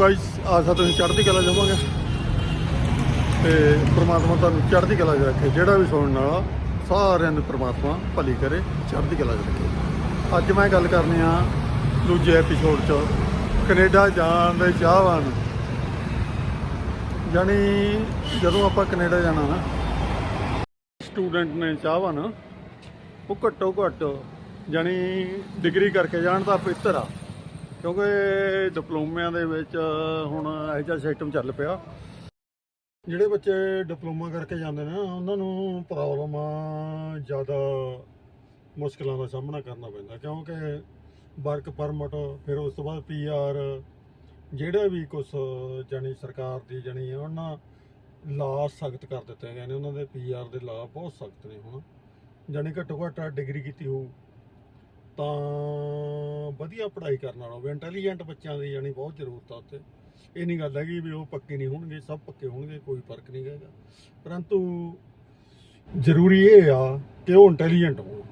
Guys ਆਸਾ ਤੁਸੀਂ ਚੜ੍ਹਦੀ ਕਲਾ ਜਾਵਾਂਗੇ ਤੇ ਪ੍ਰਮਾਤਮਾ ਤੁਹਾਨੂੰ ਚੜ੍ਹਦੀ ਕਲਾ 'ਚ ਰੱਖੇ। ਜਿਹੜਾ ਵੀ ਸੁਣਨ ਵਾਲਾ, ਸਾਰਿਆਂ ਨੂੰ ਪ੍ਰਮਾਤਮਾ ਭਲੀ ਕਰੇ, ਚੜ੍ਹਦੀ ਕਲਾ 'ਚ ਰੱਖੇ। ਅੱਜ ਮੈਂ ਗੱਲ ਕਰਨੀ ਆ ਦੂਜੇ ਐਪੀਸੋਡ 'ਚ, ਕੈਨੇਡਾ ਜਾਣ ਦੇ ਚਾਹਵਾਨ। ਜਾਣੀ ਜਦੋਂ ਆਪਾਂ ਕੈਨੇਡਾ ਜਾਣਾ ਨਾ ਸਟੂਡੈਂਟ ਨੇ ਚਾਹਵਾਨ, ਉਹ ਘੱਟੋ ਘੱਟ ਜਾਣੀ ਡਿਗਰੀ ਕਰਕੇ ਜਾਣ ਦਾ ਬਿਹਤਰ ਆ। ਕਿਉਂਕਿ ਡਿਪਲੋਮਿਆਂ ਦੇ ਵਿੱਚ ਹੁਣ ਇਹੋ ਜਿਹਾ ਸਿਸਟਮ ਚੱਲ ਪਿਆ। ਜਿਹੜੇ ਬੱਚੇ ਡਿਪਲੋਮਾ ਕਰਕੇ ਜਾਂਦੇ ਨੇ, ਉਹਨਾਂ ਨੂੰ ਪ੍ਰੋਬਲਮ ਜ਼ਿਆਦਾ ਮੁਸ਼ਕਲਾਂ ਦਾ ਸਾਹਮਣਾ ਕਰਨਾ ਪੈਂਦਾ, ਕਿਉਂਕਿ ਵਰਕ ਪਰਮਿਟ ਫਿਰ ਉਸ ਤੋਂ ਬਾਅਦ ਪੀਆਰ ਜਿਹੜਾ ਵੀ ਕੁਝ ਜਾਣੀ ਸਰਕਾਰ ਦੀ ਜਾਣੀ ਉਹਨਾਂ ਲਾ ਸਖਤ ਕਰ ਦਿੱਤੇ ਗਏ ਨੇ, ਉਹਨਾਂ ਦੇ ਪੀਆਰ ਦੇ ਲਾ ਬਹੁਤ ਸਖਤ ਨੇ ਹੁਣ। ਜਾਣੀ ਘੱਟੋ ਘੱਟ ਡਿਗਰੀ ਕੀਤੀ ਹੋਊ। ਤਾਂ ਵਧੀਆ ਪੜ੍ਹਾਈ ਕਰਨ ਵਾਲਾ ਹੋਵੇ ਇੰਟੈਲੀਜੈਂਟ ਬੱਚਿਆਂ ਦੀ ਜਾਣੀ ਬਹੁਤ ਜ਼ਰੂਰਤ ਆ ਉੱਥੇ। ਇਹ ਨਹੀਂ ਗੱਲ ਹੈਗੀ ਵੀ ਉਹ ਪੱਕੇ ਨਹੀਂ ਹੋਣਗੇ, ਸਭ ਪੱਕੇ ਹੋਣਗੇ, ਕੋਈ ਫ਼ਰਕ ਨਹੀਂ ਹੈਗਾ। ਪਰੰਤੂ ਜ਼ਰੂਰੀ ਇਹ ਆ ਕਿ ਉਹ ਇੰਟੈਲੀਜੈਂਟ ਹੋਣ।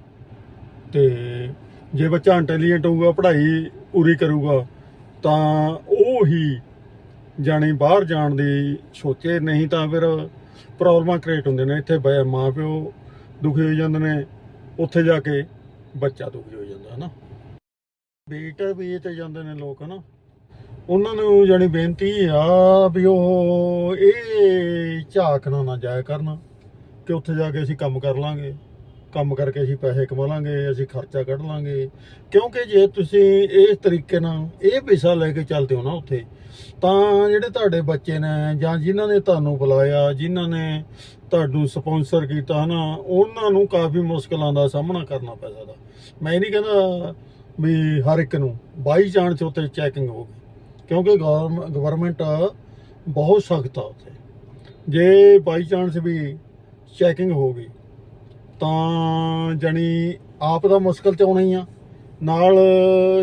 ਤੇ ਜੇ ਬੱਚਾ ਇੰਟੈਲੀਜੈਂਟ ਹੋਊਗਾ, ਪੜ੍ਹਾਈ ਪੂਰੀ ਕਰੂਗਾ, ਤਾਂ ਉਹ ਹੀ ਜਾਣੀ ਬਾਹਰ ਜਾਣ ਦੀ ਸੋਚੇ, ਨਹੀਂ ਤਾਂ ਫਿਰ ਪ੍ਰੋਬਲਮਾਂ ਕ੍ਰੀਏਟ ਹੁੰਦੇ ਨੇ। ਇੱਥੇ ਬ- ਮਾਂ ਪਿਓ ਦੁਖੀ ਹੋ ਜਾਂਦੇ ਨੇ, ਉੱਥੇ ਜਾ ਕੇ ਬੱਚਾ ਦੁਖੀ ਹੋ ਜਾਂਦਾ, ਹਨਾ? ਬੀਟਰ ਵੀ ਤੇ ਜਾਂਦੇ ਨੇ ਲੋਕ, ਹਨਾ? ਉਹਨਾਂ ਨੂੰ ਜਾਣੀ ਬੇਨਤੀ ਆ ਵੀ ਉਹ ਇਹ ਝਾਕ ਨਾ ਨਾ ਜਾਇਆ ਕਰਨ, ਕਿ ਉੱਥੇ ਜਾ ਕੇ ਅਸੀਂ ਕੰਮ ਕਰ ਲਾਂਗੇ। ਕੰਮ ਕਰਕੇ ਅਸੀਂ ਪੈਸੇ ਕਮਾ ਲਾਂਗੇ, ਅਸੀਂ ਖਰਚਾ ਕੱਢ ਲਾਂਗੇ। ਕਿਉਂਕਿ ਜੇ ਤੁਸੀਂ ਇਸ ਤਰੀਕੇ ਨਾਲ ਇਹ ਪੈਸਾ ਲੈ ਕੇ ਚੱਲਦੇ ਹੋ ਨਾ ਉੱਥੇ, ਤਾਂ ਜਿਹੜੇ ਤੁਹਾਡੇ ਬੱਚੇ ਨੇ ਜਾਂ ਜਿਨ੍ਹਾਂ ਨੇ ਤੁਹਾਨੂੰ ਬੁਲਾਇਆ, ਜਿਨ੍ਹਾਂ ਨੇ ਤੁਹਾਨੂੰ ਸਪਾਂਸਰ ਕੀਤਾ ਨਾ, ਉਹਨਾਂ ਨੂੰ ਕਾਫੀ ਮੁਸ਼ਕਲਾਂ ਦਾ ਸਾਹਮਣਾ ਕਰਨਾ ਪੈ ਸਕਦਾ। ਮੈਂ ਇਹ ਨਹੀਂ ਕਹਿੰਦਾ ਵੀ ਹਰ ਇੱਕ ਨੂੰ, ਬਾਈ ਚਾਂਸ ਉੱਤੇ ਚੈਕਿੰਗ ਹੋਵੇ ਕਿਉਂਕਿ ਗਵਰਨਮੈਂਟ ਬਹੁਤ ਸਖਤ ਆ ਉੱਥੇ। ਜੇ ਬਾਈ ਚਾਂਸ ਵੀ ਚੈਕਿੰਗ ਹੋ ਗਈ ਤਾਂ ਜਣੀ ਆਪ ਦਾ ਮੁਸ਼ਕਲ ਚ ਆਉਣਾ ਹੀ ਆ। ਨਾਲ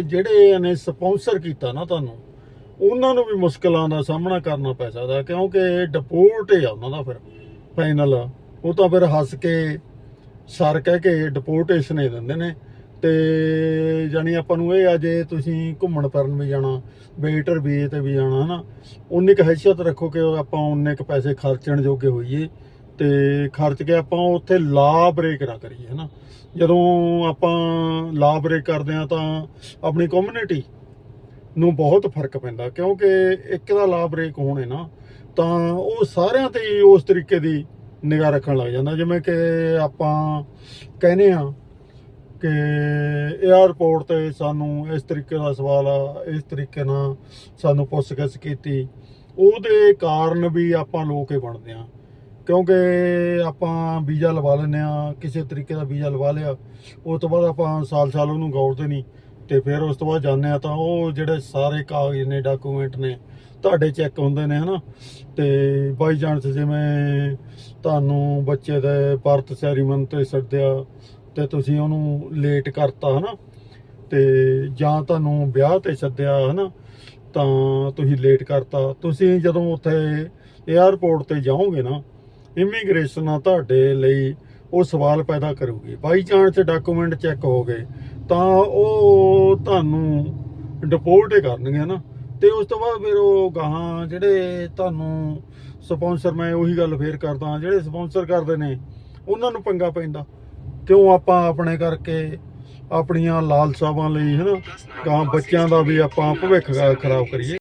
ਜਿਹੜੇ ਨੇ ਸਪਾਂਸਰ ਕੀਤਾ ਨਾ ਤੁਹਾਨੂੰ, ਉਹਨਾਂ ਨੂੰ ਵੀ ਮੁਸ਼ਕਲਾਂ ਦਾ ਸਾਹਮਣਾ ਕਰਨਾ ਪੈ ਸਕਦਾ ਕਿਉਂਕਿ ਡਿਪੋਰਟ ਹੀ ਆ ਉਹਨਾਂ ਦਾ ਫਿਰ ਫਾਈਨਲ ਉਹ ਤਾਂ ਫਿਰ ਹੱਸ ਕੇ ਸਰ ਕਹਿ ਕੇ ਡਿਪੋਰਟੇਸ਼ਨ ਹੀ ਦਿੰਦੇ ਨੇ। ਤੇ ਜਾਨੀ ਆਪਾਂ ਨੂੰ ਇਹ ਆ, ਜੇ ਤੁਸੀਂ ਘੁੰਮਣ ਫਿਰਨ ਵੀ ਜਾਣਾ ਵੇਟਰ ਵੀ ਤੇ ਵੀ ਜਾਣਾ, ਹਨਾ, ਉਨੀ ਕੁ ਹੈਸੀਅਤ ਰੱਖੋ ਕਿ ਆਪਾਂ ਉਨੇ ਕੁ ਪੈਸੇ ਖਰਚਣ ਜੋਗੇ ਹੋਈਏ। ਤੇ ਖਰਚ ਕੇ ਆਪਾਂ ਉੱਥੇ ਲਾ ਬ੍ਰੇਕ ਨਾ ਕਰੀਏ, ਹਨਾ। ਜਦੋਂ ਆਪਾਂ ਲਾ ਬ੍ਰੇਕ ਕਰਦੇ ਆ ਤਾਂ ਆਪਣੀ ਕਮਿਊਨਿਟੀ ਨੂੰ ਬਹੁਤ ਫ਼ਰਕ ਪੈਂਦਾ, ਕਿਉਂਕਿ ਇੱਕ ਦਾ ਲਾ ਬ੍ਰੇਕ ਹੋਣੇ ਨਾ, ਤਾਂ ਉਹ ਸਾਰਿਆਂ ਤੇ ਹੀ ਉਸ ਤਰੀਕੇ ਦੀ ਨਿਗਾਹ ਰੱਖਣ ਲੱਗ ਜਾਂਦਾ। ਜਿਵੇਂ ਕਿ ਆਪਾਂ ਕਹਿੰਦੇ ਆ ਕਿ 에어ਪੋਰਟ ਤੇ ਸਾਨੂੰ ਇਸ ਤਰੀਕੇ ਦਾ ਸਵਾਲ ਆ, ਇਸ ਤਰੀਕੇ ਨਾਲ ਸਾਨੂੰ ਪੁੱਛਗਿੱਛ ਕੀਤੀ। ਉਹਦੇ ਕਾਰਨ ਵੀ ਆਪਾਂ ਲੋਕ ਹੀ ਬਣਦੇ ਆ ਕਿਉਂਕਿ ਆਪਾਂ ਵੀਜ਼ਾ ਲਵਾ ਲੈਂਦੇ ਆ ਕਿਸੇ ਤਰੀਕੇ ਦਾ ਵੀਜ਼ਾ ਲਵਾ ਲਿਆ ਉਸ ਤੋਂ ਬਾਅਦ ਆਪਾਂ ਸਾਲ-ਸਾਲ ਉਹਨੂੰ ਗੌਰਦੇ ਨਹੀਂ, ਤੇ ਫਿਰ ਉਸ ਤੋਂ ਬਾਅਦ ਜਾਂਦੇ ਆ ਤਾਂ ਉਹ ਜਿਹੜੇ ਸਾਰੇ ਕਾਗਜ਼ ਨੇ ਡਾਕੂਮੈਂਟ ਨੇ, ਤੁਹਾਡੇ ਚੈੱਕ ਹੁੰਦੇ ਨੇ, ਹਨਾ? ਤੇ ਬਾਈ ਚਾਂਸ ਜਿਵੇਂ ਤੁਹਾਨੂੰ ਬੱਚੇ ਦੇ ਬਰਥ ਸੈਰੀਮਨ ਤੇ ਸੱਦਿਆ, ਤੇ ਤੁਸੀਂ ਉਹਨੂੰ ਲੇਟ ਕਰਤਾ, ਹਨਾ? ਤੇ ਜਾਂ ਤੁਹਾਨੂੰ ਵਿਆਹ ਤੇ ਸੱਦਿਆ, ਹਨਾ? ਤਾਂ ਤੁਸੀਂ ਲੇਟ ਕਰਤਾ। ਤੁਸੀਂ ਜਦੋਂ ਉੱਥੇ 에어ਪੋਰਟ ਤੇ ਜਾਓਗੇ ਨਾ ਇਮੀਗ੍ਰੇਸ਼ਨ ਆ ਤੁਹਾਡੇ ਲਈ ਉਹ ਸਵਾਲ ਪੈਦਾ ਕਰੂਗੀ। ਬਾਈ ਚਾਂਸ ਡਾਕੂਮੈਂਟ ਚੈੱਕ ਹੋ ਗਏ, ਤਾਂ ਉਹ ਤੁਹਾਨੂੰ ਡਿਪੋਰਟ ਹੀ ਕਰਨਗੇ ਨਾ ਤੇ ਉਸ ਤੋਂ ਬਾਅਦ ਫਿਰ ਉਹ ਗਾਹਾਂ ਜਿਹੜੇ ਤੁਹਾਨੂੰ ਸਪਾਂਸਰ, ਮੈਂ ਉਹੀ ਗੱਲ ਫੇਰ ਕਰਦਾ, ਜਿਹੜੇ ਸਪਾਂਸਰ ਕਰਦੇ ਨੇ, ਉਹਨਾਂ ਨੂੰ ਪੰਗਾ ਪੈਂਦਾ। ਕਿਉਂ ਆਪਾਂ ਆਪਣੇ ਕਰਕੇ ਆਪਣੀਆਂ ਲਾਲਸਾਵਾਂ ਲਈ ਹਨਾ ਗਾਂ ਬੱਚਿਆਂ ਦਾ ਵੀ ਆਪਾਂ ਭਵਿੱਖ ਖਰਾਬ ਕਰੀਏ।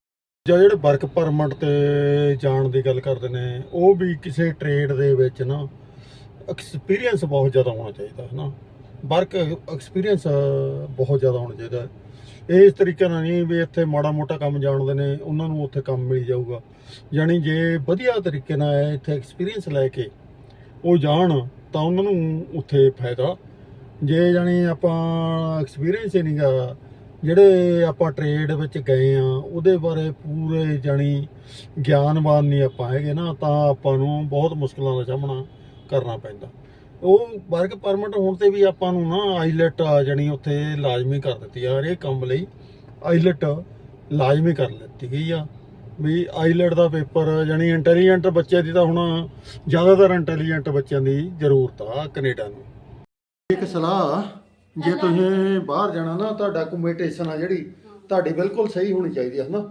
ਜਾਂ ਜਿਹੜੇ ਵਰਕ ਪਰਮਿਟ ਤੇ ਜਾਣ ਦੀ ਗੱਲ ਕਰਦੇ ਨੇ, ਉਹ ਵੀ ਕਿਸੇ ਟ੍ਰੇਡ ਦੇ ਵਿੱਚ ਨਾ ਐਕਸਪੀਰੀਅੰਸ ਬਹੁਤ ਜ਼ਿਆਦਾ ਹੋਣਾ ਚਾਹੀਦਾ ਹੈ ਨਾ ਵਰਕ ਐਕਸਪੀਰੀਅੰਸ ਬਹੁਤ ਜ਼ਿਆਦਾ ਹੋਣਾ ਚਾਹੀਦਾ। ਇਹ ਇਸ ਤਰੀਕੇ ਨਾਲ ਨਹੀਂ ਵੀ ਇੱਥੇ ਮਾੜਾ ਮੋਟਾ ਕੰਮ ਜਾਣਦੇ ਨੇ, ਉਹਨਾਂ ਨੂੰ ਉੱਥੇ ਕੰਮ ਮਿਲ ਜਾਊਗਾ। ਯਾਨੀ ਜੇ ਵਧੀਆ ਤਰੀਕੇ ਨਾਲ ਇੱਥੇ ਐਕਸਪੀਰੀਅੰਸ ਲੈ ਕੇ ਉਹ ਜਾਣ, ਤਾਂ ਉਹਨਾਂ ਨੂੰ ਉੱਥੇ ਫਾਇਦਾ। ਜੇ ਜਾਣੀ ਆਪਾਂ ਐਕਸਪੀਰੀਅੰਸ ਹੀ ਨਹੀਂਗਾ ਜਿਹੜੇ ਆਪਾਂ ਟ੍ਰੇਡ ਵਿੱਚ ਗਏ ਆ, ਉਹਦੇ ਬਾਰੇ ਪੂਰੇ ਜਾਣੀ ਗਿਆਨਵਾਨ ਨਹੀਂ ਆਪਾਂ ਹੈਗੇ ਨਾ, ਤਾਂ ਆਪਾਂ ਨੂੰ ਬਹੁਤ ਮੁਸ਼ਕਲਾਂ ਦਾ ਸਾਹਮਣਾ ਕਰਨਾ ਪੈਂਦਾ। ਉਹ ਵਰਕ ਪਰਮਿਟ ਹੋਣ ਤੇ ਵੀ ਆਪਾਂ ਨੂੰ ਨਾ ਆਈਲੈਟ ਜਾਣੀ ਉੱਥੇ ਲਾਜ਼ਮੀ ਕਰ ਦਿੱਤੀ ਆ ਹਰੇਕ ਕੰਮ ਲਈ ਆਈਲੈਟ ਲਾਜ਼ਮੀ ਕਰ ਦਿੱਤੀ ਗਈ ਆ। ਵੀ ਆਈਲੈਟ ਦਾ ਪੇਪਰ ਜਾਣੀ ਇੰਟੈਲੀਜੈਂਟ ਬੱਚੇ ਦੀ ਤਾਂ ਹੁਣ ਜ਼ਿਆਦਾਤਰ ਇੰਟੈਲੀਜੈਂਟ ਬੱਚਿਆਂ ਦੀ ਜ਼ਰੂਰਤ ਆ, ਕੈਨੇਡਾ ਨੂੰ। ਇੱਕ ਸਲਾਹ ਜੇ ਤੁਸੀਂ ਬਾਹਰ ਜਾਣਾ ਨਾ, ਤਾਂ ਡਾਕੂਮੈਂਟੇਸ਼ਨ ਆ ਜਿਹੜੀ, ਤੁਹਾਡੀ ਬਿਲਕੁਲ ਸਹੀ ਹੋਣੀ ਚਾਹੀਦੀ ਹੈ ਨਾ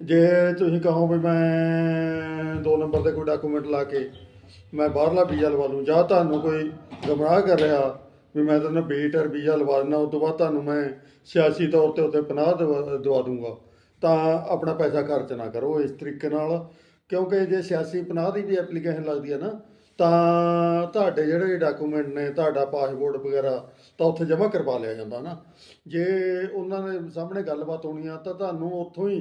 ਜੇ ਤੁਸੀਂ ਕਹੋ ਵੀ ਮੈਂ ਦੋ ਨੰਬਰ ਦੇ ਕੋਈ ਡਾਕੂਮੈਂਟ ਲਾ ਕੇ ਮੈਂ ਬਾਹਰਲਾ ਵੀਜ਼ਾ ਲਵਾ ਲੂੰ ਜਾਂ ਤੁਹਾਨੂੰ ਕੋਈ ਗਮਰਾਹ ਕਰ ਰਿਹਾ ਵੀ ਮੈਂ ਤੁਹਾਨੂੰ ਬੀਟਰ ਵੀਜ਼ਾ ਲਵਾ ਦਿੰਦਾ, ਉਸ ਤੋਂ ਬਾਅਦ ਤੁਹਾਨੂੰ ਮੈਂ ਸਿਆਸੀ ਤੌਰ ਤੇ ਉੱਤੇ ਪਨਾਹ ਦਵਾ ਦਵਾ ਦੂੰਗਾ ਤਾਂ ਆਪਣਾ ਪੈਸਾ ਖਰਚ ਨਾ ਕਰੋ ਇਸ ਤਰੀਕੇ ਨਾਲ। ਕਿਉਂਕਿ ਜੇ ਸਿਆਸੀ ਪਨਾਹ ਦੀ ਵੀ ਐਪਲੀਕੇਸ਼ਨ ਲੱਗਦੀ ਹੈ ਨਾ ਤਾਂ ਤੁਹਾਡੇ ਜਿਹੜੇ ਡਾਕੂਮੈਂਟ ਨੇ, ਤੁਹਾਡਾ ਪਾਸਪੋਰਟ ਵਗੈਰਾ, ਤਾਂ ਉੱਥੇ ਜਮ੍ਹਾਂ ਕਰਵਾ ਲਿਆ ਜਾਂਦਾ ਨਾ। ਜੇ ਉਹਨਾਂ ਦੇ ਸਾਹਮਣੇ ਗੱਲਬਾਤ ਹੋਣੀ ਆ, ਤਾਂ ਤੁਹਾਨੂੰ ਉੱਥੋਂ ਹੀ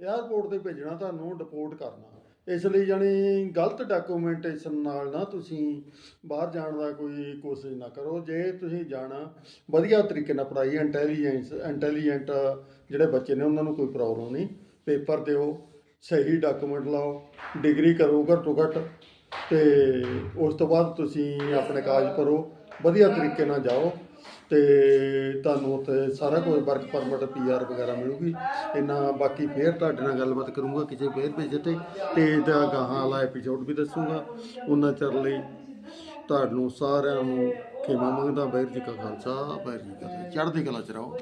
에ਅਰਪੋਰਟ ਤੇ ਭੇਜਣਾ, ਤੁਹਾਨੂੰ ਡਿਪੋਰਟ ਕਰਨਾ। ਇਸ ਲਈ ਜਾਣੀ ਗਲਤ ਡਾਕੂਮੈਂਟੇਸ਼ਨ ਨਾਲ ਨਾ ਤੁਸੀਂ ਬਾਹਰ ਜਾਣ ਦਾ ਕੋਈ ਕੋਸ਼ਿਸ਼ ਨਾ ਕਰੋ। ਜੇ ਤੁਸੀਂ ਜਾਣਾ, ਵਧੀਆ ਤਰੀਕੇ ਨਾਲ ਪੜ੍ਹਾਈ ਇੰਟੈਲੀਜੈਂਸ ਇੰਟੈਲੀਜੈਂਟ ਜਿਹੜੇ ਬੱਚੇ ਨੇ, ਉਹਨਾਂ ਨੂੰ ਕੋਈ ਪ੍ਰੋਬਲਮ ਨਹੀਂ। ਪੇਪਰ ਦਿਓ, ਸਹੀ ਡਾਕੂਮੈਂਟ ਲਾਓ ਡਿਗਰੀ ਕਰੋ, ਘੱਟੋ ਘੱਟ ਤੇ ਉਸ ਤੋਂ ਬਾਅਦ ਤੁਸੀਂ ਆਪਣੇ ਕਾਜ ਕਰੋ, ਵਧੀਆ ਤਰੀਕੇ ਨਾਲ ਜਾਓ ਤੇ ਤੁਹਾਨੂੰ ਉੱਥੇ ਸਾਰਾ ਕੁਝ ਵਰਕ ਪਰਮਿਟ ਪੀਆਰ ਵਗੈਰਾ ਮਿਲੂਗੀ। ਇਹਨਾਂ ਬਾਕੀ ਫੇਰ ਤੁਹਾਡੇ ਨਾਲ ਗੱਲਬਾਤ ਕਰੂੰਗਾ, ਕਿਸੇ ਫੇਰ ਪੇਜ ਤੇ। ਤੇ ਇਹਦਾ ਗਾਹਾਂ ਵਾਲਾ ਐਪੀਸੋਡ ਵੀ ਦੱਸੂਗਾ। ਉਹਨਾਂ ਚਿਰ ਲਈ ਤੁਹਾਨੂੰ ਸਾਰਿਆਂ ਨੂੰ ਖਿਮਾ ਮੰਗਦਾ ਬੈਰ ਜੀ ਕਾ ਖਾਲਸਾ ਬੈਰ ਜੀ ਕੀ ਚੜ੍ਹਦੀ ਕਲਾ ਚ ਰਹੋ।